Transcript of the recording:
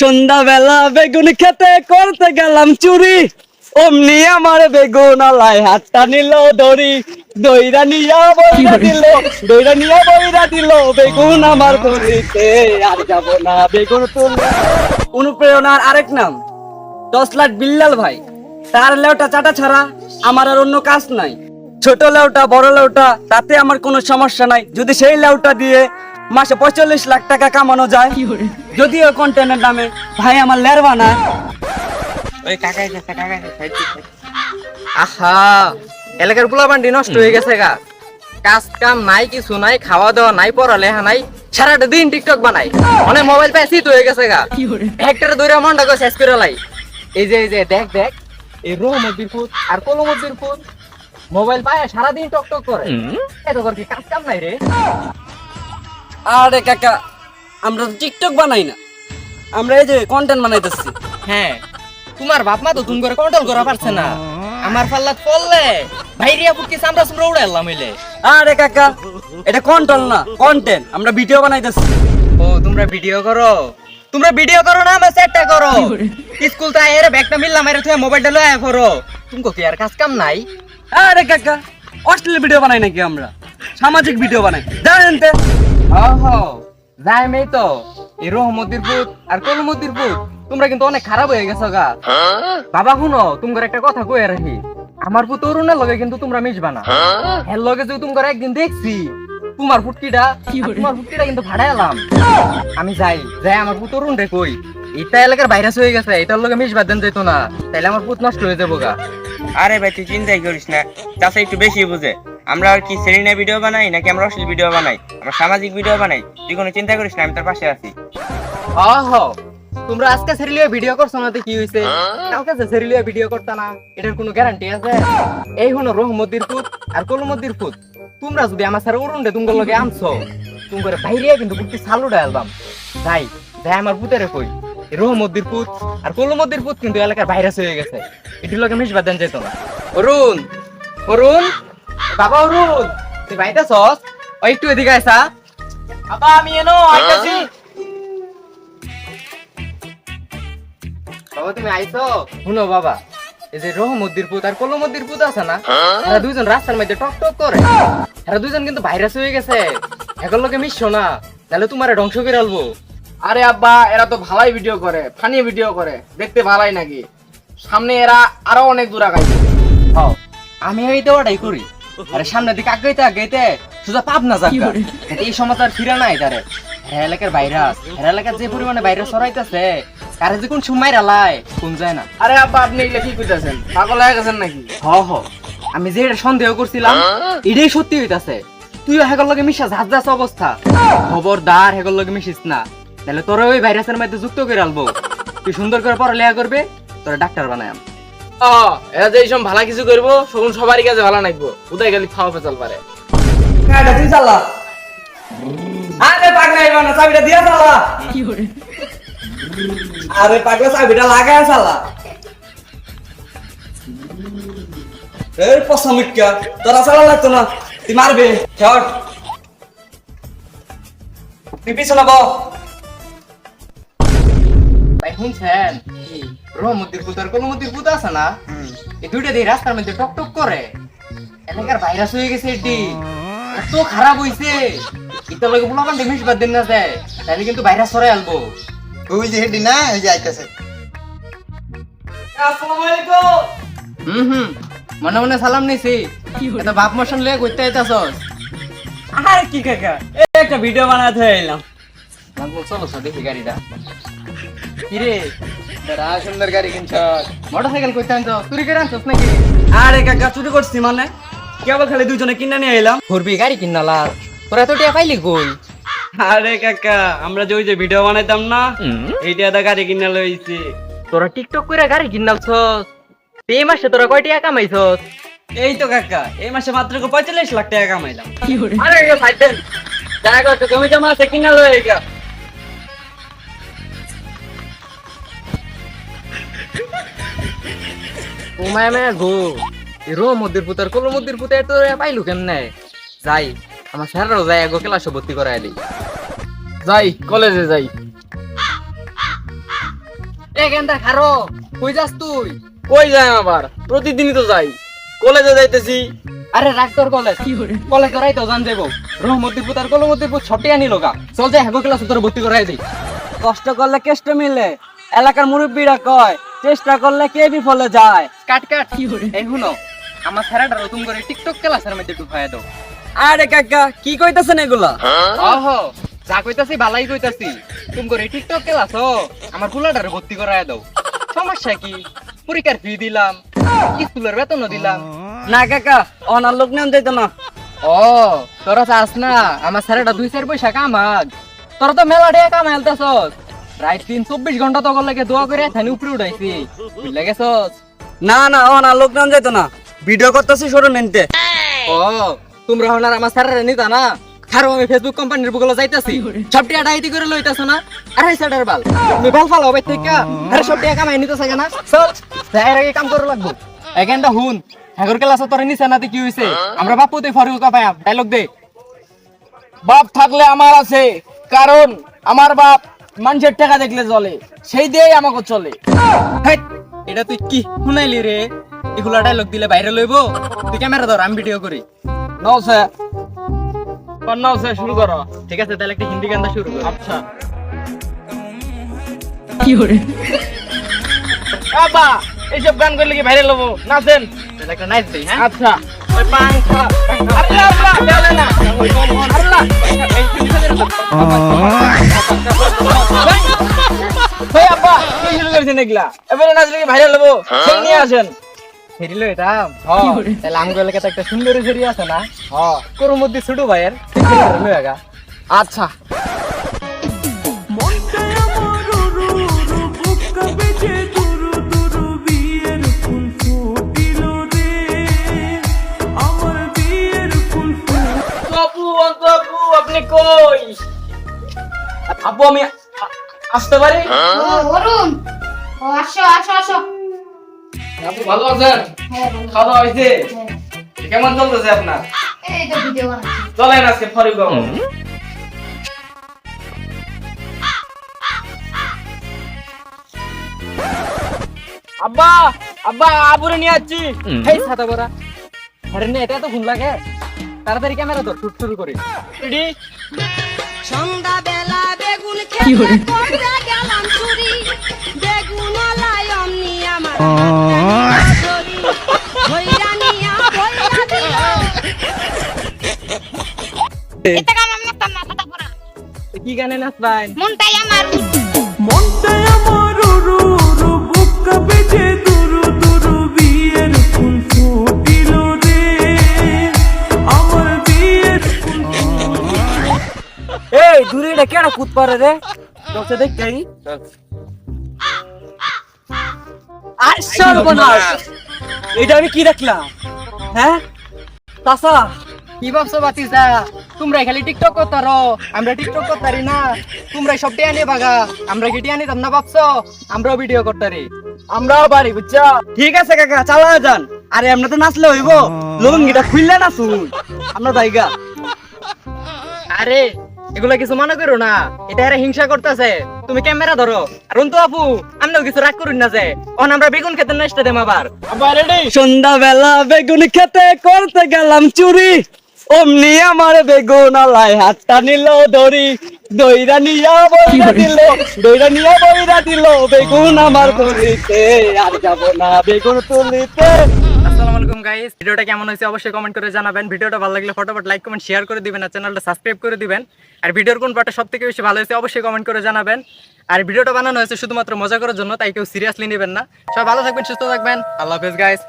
সন্ধ্যাবেলা বেগুন খেতে করতে গেলাম চুরি। অমনি আমার বেগুন আলাই হাতটা নিল ধরি দইরা নিয়া বইরা দিল দইরা নিয়া বইরা দিল বেগুন আমার ধরিতে আর যাব না বেগুন তুলে অনুপ্রেরণার আরেক নাম দশ লাখ বিল্লাল ভাই। তার লেউটা চাটা ছাড়া আমার আর অন্য কাজ নাই। ছোট লেউটা বড় লেউটা তাতে আমার কোনো সমস্যা নাই। যদি সেই লেউটা দিয়ে মাসে পঁয়তাল্লিশ লাখ টাকা কামানো যায়। যদিও কন্টেন্টের নামে ভাই আমার লেরবা না ওই কাকা কাকা আহা এলাকার পোলাপান্ডি নষ্ট হয়ে গেছে গা। কাজ কাম নাই কিছু নাই খাওয়া দাওয়া নাই পড়ালেখা নাই সারাটা দিন টিকটক বানাই। মানে মোবাইল পায় শীত হয়ে গেছে গা। একটা দৌড়ে মনটা করে শেষ করে লাই। এই যে এই যে দেখ দেখ এই রোহমদ্দির ফুট আর কলমদ্দির ফুট মোবাইল পায় সারাদিন টক টক করে এত করে কি কাজ কাম নাই রে? আরে কাকা আমরা তো টিকটক বানাই না। আমরা এই যে কন্টেন্ট বানাইতেছি। হ্যাঁ তোমার বাপ মা তো তুমি করে কন্ট্রোল করা পারছে না। আমার পাল্লাত পড়লে ভাইরিয়া ফুটকে সামরা সুমরা উড়াইলাম হইলে আরে কাকা এটা কন্ট্রোল না কন্টেন্ট আমরা ভিডিও বানাইতেছি। ও তোমরা ভিডিও করো। তোমরা ভিডিও করো না আমার সেটটা করো। স্কুল তা এর ব্যাগটা মিললাম এর তুই মোবাইলটা লয়ে করো তুমি কি আর কাজ কাম নাই? আরে কাকা অশ্লীল ভিডিও বানাই নাকি আমরা? সামাজিক ভিডিও বানাই। জানেন তে ওহো তো। এই রহমতির পুত আর কলমতির পুত তোমরা কিন্তু অনেক খারাপ হয়ে গেছো গা। বাবা শুনো তোমার একটা কথা কয়ে রাখি। আমার পুত অরুণের লগে কিন্তু তোমরা মিশবা না। এর লগে যদি তোমার একদিন দেখছি তোমার ফুটকিটা তোমার ফুটকিটা কিন্তু ভাড়া আমি যাই যাই আমার পুত অরুণ রে কই। এটা এলাকার ভাইরাস হয়ে গেছে এটার লগে মিশবা দেন যেত না। তাইলে আমার পুত নষ্ট হয়ে যাব গা। আরে ভাই তুই চিন্তাই করিস না। চাষা একটু বেশি বুঝে। আমরা আর কি সেরিনা ভিডিও বানাই নাকি আমরা অশ্লীল ভিডিও বানাই? আমরা সামাজিক ভিডিও বানাই? তুই কোনো চিন্তা করিস না, আমি তোর পাশে আছি। ওহ তোমরা আজকে সেরিলিও ভিডিও করছ না কি হইছে? কালকে যে সেরিলিও ভিডিও করতা না, এটার কোনো গ্যারান্টি আছে? এই হলো রহমতির পুত আর কলমতির পুত। তোমরা যদি আমার স্যার অরুণ রে তোমার লগে আনছো তোমার বাইরে কিন্তু পুতকে সালুডা অ্যালবাম যাই যাই আমার পুতেরে কই। রহমতির পুত আর কলমতির পুত কিন্তু এলাকার ভাইরাস হয়ে গেছে। এটির লগে মিশবা দেন যেত না। অরুণ অরুণ। বাবা অরুণ তুই বাইতে সস ও একটু এদিকে আসা বাবা আমি এনো আইতাছি। বাবা তুমি আইছো? শুনো বাবা এই যে রহমদ্দির পুত আর কলমদ্দির পুত আছে না এরা দুইজন রাস্তার মধ্যে টক টক করে। এরা দুইজন কিন্তু ভাইরাস হয়ে গেছে। এখন লোকে মিশছো না তাহলে তোমারে ধ্বংস করে আলবো আরে আব্বা এরা তো ভালাই ভিডিও করে ফানি ভিডিও করে দেখতে ভালাই নাকি। সামনে এরা আরও অনেক দূর আগাই আমি এই তো ওটাই করি। আরে সামনের দিকে আগাইতে আগাইতে। সোজা পাপ না যাক এই সমাচার ফিরা নাই তারে। হ্যাঁ এলাকার ভাইরাস হ্যাঁ এলাকার যে পরিমাণে ভাইরাস ছড়াইতেছে কারে যে কোন সময় রালাই কোন যায় না। আরে আব্বা আপনি এগুলো কি করতেছেন পাগল হয়ে গেছেন নাকি? হ হ। আমি যে এটা সন্দেহ করছিলাম এটাই সত্যি হইতাছে। তুইও হেগর লগে মিশা ঝাঁজ ঝাঁজ অবস্থা। খবরদার হেগর লগে মিশিস না। তাহলে তোরা ওই ভাইরাসের মধ্যে যুক্ত করে আলবো। তুই সুন্দর করে পড়ালেখা করবে তোরা ডাক্তার বানায়াম। ও এরা যে এইসব ভালো কিছু করব সগুন সবারই কাছে ভালো নাকবো উদয় গেলি খাওয়া পেঁচাল পারে। গাড়িটা তুই চালা। আরে পাগলা এবার না চাবিটা দিয়া চালা। আরে পাগলা চাবিটা লাগায় চালা। এর পসামিকা তোরা চালা লাগতো না তুই মারবে শট তুই পিছনে বল ভাই শুনছেন? রহমতির কলমতির পুত আছে না? এই দুইটা দিয়ে রাস্তার মধ্যে টক টক করে। এলাকার ভাইরাস হয়ে গেছে এটি। এত খারাপ হইছে। ইতার লগে পোলা কান্ডে মিশবার দিন না যায় তাহলে কিন্তু ভাইরাস সরাই আলবো ওই যে হেডি না ওই যে আইতাছে। আসসালামু আলাইকুম। হুম হুম। মনে মনে সালাম নিছি। এটা বাপ মোশন লয়ে কইতে আইতাছস। আরে কি কাকা একটা ভিডিও বানাতে এলাম লাগবো চলো গাড়িটা। কিরে? এরা সুন্দর গাড়ি কিনছ মোটরসাইকেল কইতে আনছো চুরি করে আনছস নাকি? আরে কাকা চুরি করছি মানে? কেবল খালি দুজনে কিনে নিয়ে এলাম? ঘুরবি গাড়ি কিনালা তোরা টিয়া পাইলি কই? আরে কাকা আমরা যে ওই যে ভিডিও বানাইতাম না এইটা দা গাড়ি কিনে লইছি তোরা টিকটক করে গাড়ি কিনালছস এই মাসে তোরা কয় টাকা কামাইছস? এই তো কাকা এই মাসে মাত্র পঁয়তাল্লিশ লাখ টাকা কামাইলাম। আরে জমা আছে কিনা লই গা ও মায়া গো এই রো মদ্দির পুতার কলো মদ্দির পুতে তো পাইলু কেমনে? যাই আমার স্যাররাও যাই গো ক্লাসে ভর্তি করাই দিই। যাই কলেজে যাই। এ গেন্দা খারো কই যাস তুই? কই যাই আবার? প্রতিদিনই তো যাই। কলেজে যাইতেছি। আরে রাখ তোর কলেজ। কলেজ করাই তো জান যাব রহমতিপুর আর কলমতিপুর ছটি আনি লোকা চল যাই হেগো ক্লাস তোর ভর্তি করাই দিই। কষ্ট করলে কেষ্ট মিলে। এলাকার মুরব্বীরা কয় চেষ্টা করলে কে বিফলে যায়? কাট কাট। এই শুনো আমার স্যারাটা নতুন করে টিকটক ক্লাসের মধ্যে ঢুকাই দাও। আরে কাকা কি কইতাছেন এগুলা? ওহো যা কইতাছি বালাই কইতাছি। তুমি করে টিকটক ক্লাস ও আমার ফুলাটারে ভর্তি করায় দাও। সমস্যা কি? পরীক্ষার ফি দিলাম স্কুলের বেতনও দিলাম। না কাকা অনার লোক নেন দিত না। ও তোরা চাস না আমার স্যারেটা দুই চার পয়সা কামাক। তোরা তো মেলা ডে কাম তিন চব্বিশ ঘণ্টা তো লাগে দোয়া করে থানি উপরে উঠাইছি। বুঝলে গেছস? না না অনার লোক নেন যাইতো না। ভিডিও করতেছি সরু নেনতে। ও তোমরা হন আমার স্যারের নিতা না? খারো আমি ফেসবুক কোম্পানির বুকলো যাইতাছি। সব টিয়া ডাইতি করে লইতাছ না? আরে স্যারের বাল। তুমি বাল ফালাও বাই থেকে আরে সব টিয়া কামাই নিতেছ না চল স্যার আগে কাম করে লাগবো। এখানটা হুন হাগর ক্লাস তোর নিছে নাতে কি হইছে? আমরা বাপুতে ফরিউ কাপায়াম ডায়লগ দে। বাপ থাকলে আমার আছে। কারণ আমার বাপ মানুষের টাকা দেখলে চলে সেই দিয়েই আমাকে চলে। এটা তুই কি শুনাইলি রে? এগুলা ডায়লগ দিলে বাইরে লইবো তুই ক্যামেরা ধর আমি ভিডিও করি। নাও স্যার। নাও স্যার শুরু করো। ঠিক আছে তাহলে একটা হিন্দি গানটা শুরু কর। আচ্ছা। বাবা এইসব গান করলে কি ভাইরাল হব? নাচেন। তাহলে একটা নাইস দেই হ্যাঁ? আচ্ছা। ভাইরাল হব সেই নিয়ে এটা একটা সুন্দর ফেরি আছে না হ্যাঁ করুর মধ্যে ছোট আচ্ছা। আপু আমি আসতে পারি? ও অরুণ ও আসো আসো আসো। আপু ভালো আছেন? হ্যাঁ খাওয়া দাওয়া হয়েছে? হ্যাঁ। কেমন চলতেছে আপনার? এই তো ভিডিও বানাচ্ছি। চলেন আজকে আব্বা আব্বা আবুরে নিয়ে যাচ্ছি হেই ছাতা বড়া আরে নে এটা তো ফোন লাগে। তাড়াতাড়ি ক্যামেরা ধর শুট শুরু করি রেডি? সন্ধ্যাবেলা কি গানে নাচবাই মনটাই আমার মনটাই আমার বুক কাঁপেছে দুরু দুরু বিয়ের ফুল ফুটিল রে। আমার বিয়ের এই দূরে এটা কেন কুদ পারে রে? দোষে দেখতেই আর সর্বনাশ এটা আমি কি দেখলাম হ্যাঁ তাসা কি ভাবছ বাতিজা তোমরা খালি টিকটক করতারো আমরা টিকটক করতারি না তোমরা সব টিয়া নিয়ে বাগা আমরা কি টিয়া নিতাম না ভাবছ আমরাও ভিডিও করতারি আমরাও পারি বুঝছ ঠিক আছে কাকা চালা যান আরে এমনি তো নাচলে হইব লুঙ্গিটা খুললে না শুন আমরা জায়গা আরে এগুলা কিছু মনে করো না। এটা এরা হিংসা করতেছে। তুমি ক্যামেরা ধরো। আর অন্তু আপু আমরাও কিছু রাগ করুন না যে। অন আমরা বেগুন খেতে নষ্ট দেম আবার। সন্ধ্যাবেলা বেগুন খেতে করতে গেলাম চুরি। অমনি আমার বেগুন আলাই হাতটা নিল ধরি দইরা নিয়া বইরা দিল দইরা নিয়া বইরা দিল বেগুন আমার তুলিতে আর যাব না বেগুন তুলিতে। আসসালামু আলাইকুম গাইস ভিডিওটা কেমন হয়েছে অবশ্যই কমেন্ট করে জানাবেন। ভিডিওটা ভালো লাগলে ফটোফট লাইক কমেন্ট শেয়ার করে দিবেন আর চ্যানেলটা সাবস্ক্রাইব করে দিবেন। আর ভিডিওর কোন পার্টটা সবথেকে বেশি ভালো হয়েছে অবশ্যই কমেন্ট করে জানাবেন। আর ভিডিওটা বানানো হয়েছে শুধুমাত্র মজা করার জন্য তাই কেউ সিরিয়াসলি নেবেন না। সবাই ভালো থাকবেন সুস্থ থাকবেন। আল্লাহ হাফেজ গাইস